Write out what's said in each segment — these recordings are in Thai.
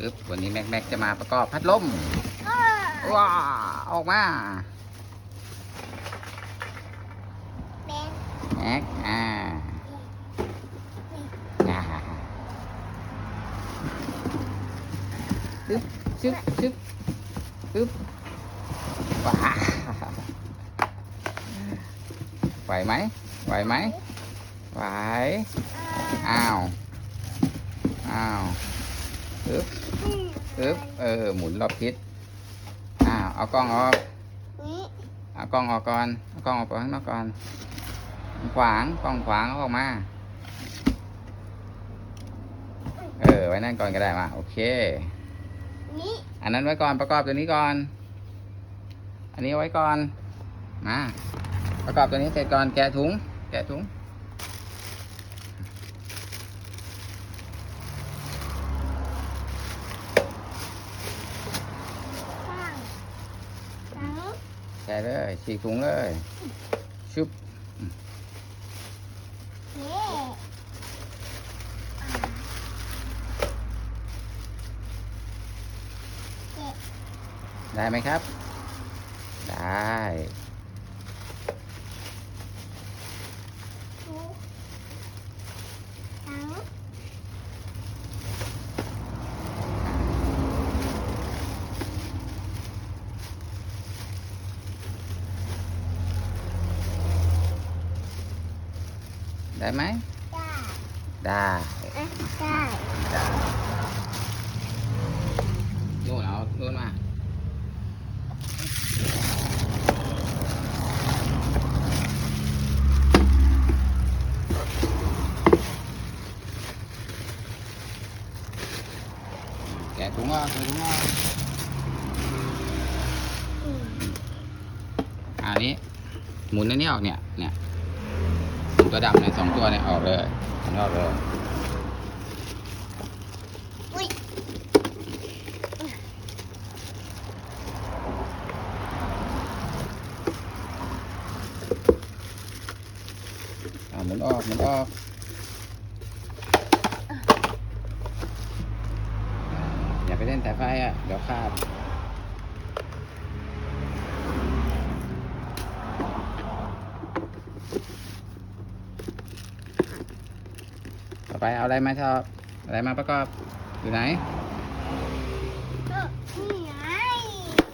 ปึ๊บวันนี้แม็กแม็กจะมาประกอบพัดลมอ้าว้าออกมาแบงแม็กอ่าอ่าปึ๊บชึบชึบปึ๊บว้าไหวไหมไหวไหมไหวอ้าวอ้าว ปึ๊บปึ๊บเออ หมุนรอบทิศอ้าวเอากล้องออกนี่เอากล้องออกก่อนเอากล้องออกไปข้างนอกก่อนขวางกล้องขวางเอาออกมา เออ ไว้นั่นก่อนก็ได้มา โอเคนี่อันนั้นไว้ก่อนประกอบตัวนี้ก่อน อันนี้เอาไว้ก่อน มา ประกอบตัวนี้เสร็จก่อนแกะถุง แกะถุง ข้างหลัง แกะเลยฉีกถุงเลยชุบนี่ได้ไหมครับ ได้ หูหลัง ได้ไหมได้ได้อะได้นู่นเอานู่นมาแกะถุงอะแกะถุงอะอืมอันนี้หมุนอันนี้ออกเนี่ยเนี่ยหมุน ตัวดำเนี่ยสองตัวเนี่ยออกเลยหมุนออกเลยอุ้ยอ่าหมุนออกหมุนออกอย่าไปเล่นแต่ไฟอะ เดี๋ยวขาด ไปเอาอะไรมาชอบอะไรมาประกอบอยู่ไหนเออนี่ไง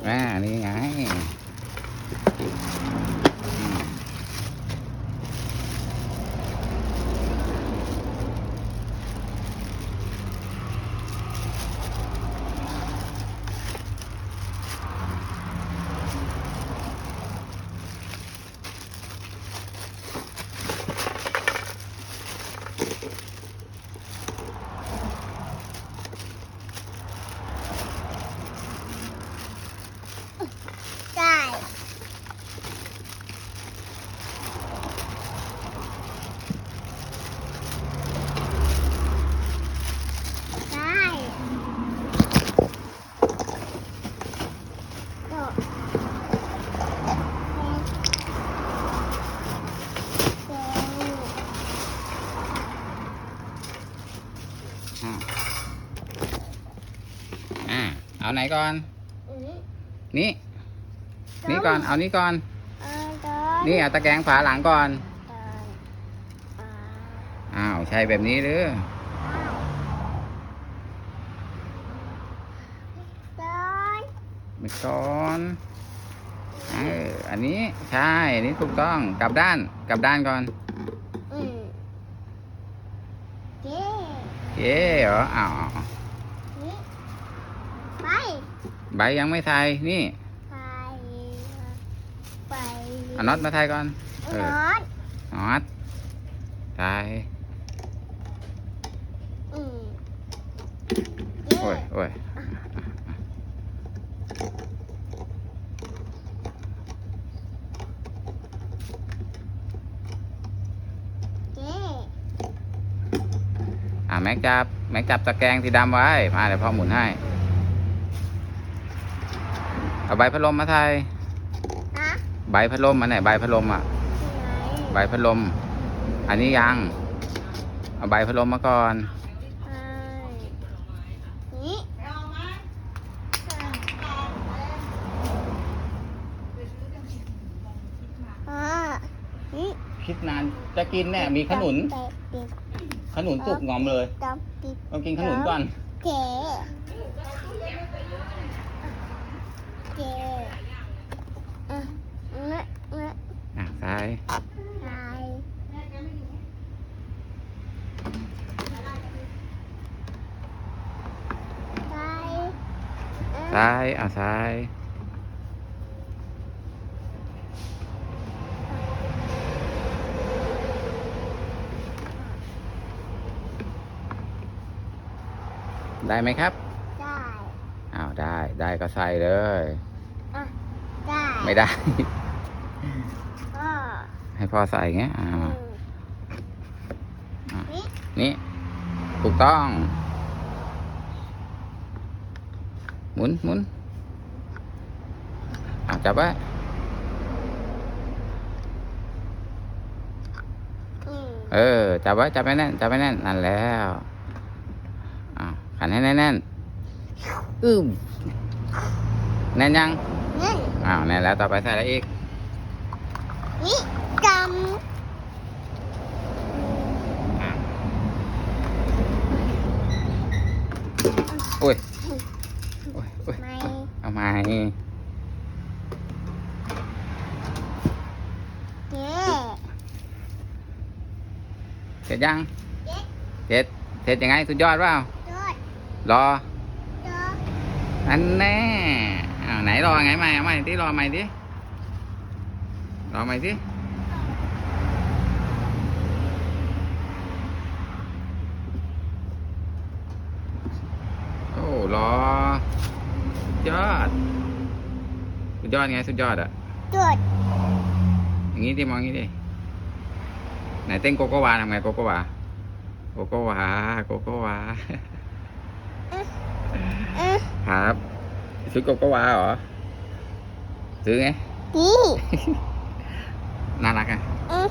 อ่านี่ไงอืมได้ได้โดดเร็ว อ่า อ่า เอาไหนก่อนอืมนี่ นี่ก่อน เอานี่ก่อนเออเดินนี่เอาตะแกรงฝาหลังก่อนเดินอ่าอ้าว ใช่แบบนี้หรือเดินไม่ก่อนเอออันนี้ใช่ อันนี้ถูกต้อง กลับด้าน กลับด้านก่อนอืมเย้เย้เหรออ้าว นี่ไป ใบยังไม่ใส่นี่ไปไปเอาน็อตมาใส่ก่อนเออน็อตน็อตใส่อืมโอ้ยโอ้ยเย้อ่าแม็กจับ แม็กจับตะแกรงสีดำไว้ มาเดี๋ยวพ่อหมุนให้ เอาใบพัดลมมาไทยใบพัดลมมาไหนใบพัดลมอะ ใบพัดลม อันนี้ยัง เอาใบพัดลมมาก่อน นี่อ่านี่คิดนาน จะกินแน่มีขนุน ขนุนสุกงอมเลย ต้องกินขนุนก่อน เก เก๋อะเมื่อเมื่ออะซ้ายตายตายซ้ายอะซ้ายได้ไหมครับ ได้อ้าวได้ได้ก็ใส่เลย อะได้ไม่ได้ ก็ให้พ่อใส่เงี้ยอ่าอืมอะนี่นี่ ถูกต้อง หมุนหมุนอะจับไว้อืมเออ จับไว้ จับไว้แน่น จับไว้แน่น นั่นแล้วอ้าวขันให้แน่นแน่นๆอืม แน่นยังนี่อ้าวแน่นแล้วต่อไปใส่อะไรอีกนี่กอะอุ้ยอุ้ยอุ้ยำไม่เอาใหม่เก๋เสร็จยังเสร็จเสร็จยังไงสุดยอดเปล่ายอดรอยอด อันแน่อ้าวไหนรอไงใหม่เอาใหม่ที่รอใหม่ดิรอใหม่ดิโอ้รอยอดสุดยอด ไงสุดยอดอะยอดอย่างงี้ดิมองอย่างงี้ดิไหนเต้นโกโกวาทำไงโกโกวาโกโกวาโกโกวาเอ๊ะครับชุดโกโกวาเหรอ ซื้อไง นี่ น่ารักอะเอ๊ะ